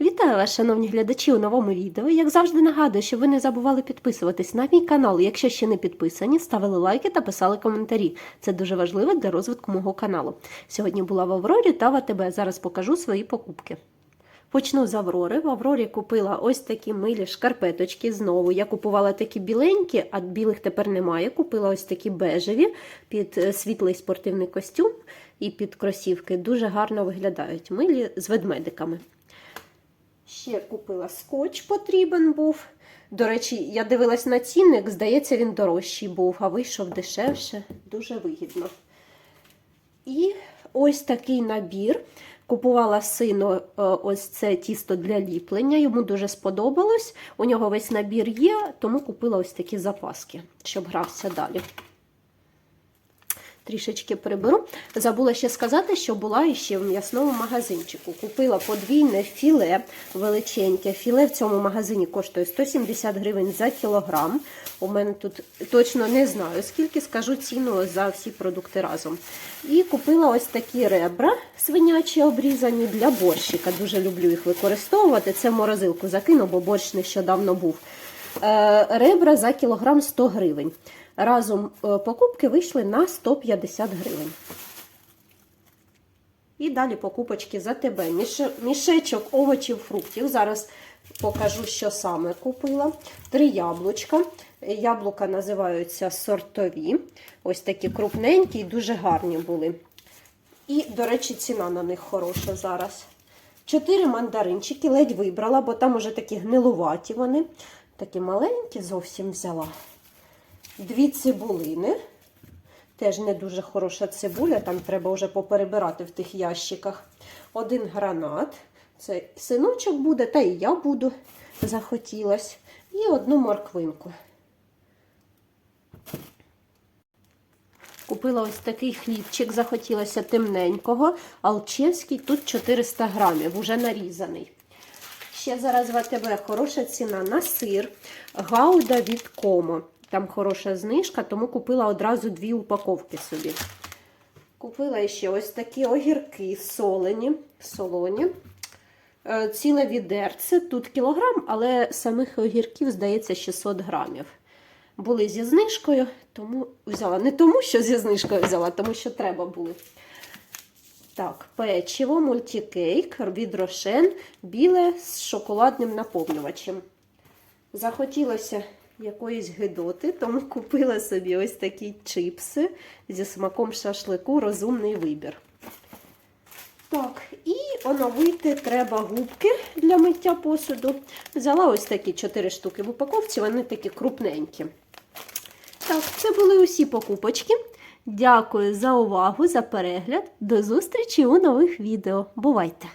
Вітаю вас, шановні глядачі, у новому відео. Як завжди нагадую, що ви не забували підписуватись на мій канал. Якщо ще не підписані, ставили лайки та писали коментарі. Це дуже важливо для розвитку мого каналу. Сьогодні була в Аврорі та в АТБ. Зараз покажу свої покупки. Почну з Аврори. В Аврорі купила ось такі милі шкарпеточки знову. Я купувала такі біленькі, а білих тепер немає. Купила ось такі бежеві під е, світлий спортивний костюм і під кросівки. Дуже гарно виглядають. Милі з ведмедиками. Ще купила скотч потрібен був. До речі, я дивилась на цінник, здається, він дорожчий був, а вийшов дешевше, дуже вигідно. І ось такий набір. Купувала сину е, ось це тісто для ліплення. Йому дуже сподобалось. У нього весь набір є, тому купила ось такі запаски, щоб грався далі. Трішечки приберу. Забула ще сказати, що була ще в м'ясному магазинчику. Купила подвійне філе величеньке. Філе в цьому магазині коштує 170 гривень за кілограм. У мене тут точно не знаю, скільки скажу ціну за всі продукти разом. І купила ось такі ребра свинячі обрізані для борщика. Дуже люблю їх використовувати. Це в морозилку закину, бо борщ нещодавно був. Е, Ребра за кілограм 100 гривень. Разом е, покупки вийшли на 150 гривень. І далі покупочки за тебе. Мішечок овочів, фруктів. Зараз покажу, що саме купила. Три яблучка. Яблука називаються сортові. Ось такі крупненькі і дуже гарні були. І, до речі, ціна на них хороша зараз. Чотири мандаринчики ледь вибрала, бо там уже такі гнилуваті вони. Такі маленькі зовсім взяла. Дві цибулини. Теж не дуже хороша цибуля, там треба вже поперебирати в тих ящиках. Один гранат. Це синочок буде, та і я буду, захотілось. І одну морквинку. Купила ось такий хлібчик, захотілося темненького. Алчевський, тут 400 грамів, уже нарізаний. Ще зараз в АТБ хороша ціна на сир. Гауда від Комо. Там хороша знижка, тому купила одразу дві упаковки собі. Купила ще ось такі огірки солені, солоні. Е, Ціле відерце. Тут кілограм, але самих огірків, здається, 600 грамів. Були зі знижкою, тому взяла. Не тому, що зі знижкою взяла, тому що треба було. Так, печиво, мультикейк від Рошен, біле з шоколадним наповнювачем. Захотілося якоїсь гидоти, тому купила собі ось такі чипси зі смаком шашлику, розумний вибір. Так, і оновити треба губки для миття посуду. Взяла ось такі 4 штуки в упаковці, вони такі крупненькі. Так, це були усі покупочки. Дякую за увагу, за перегляд. До зустрічі у нових відео. Бувайте!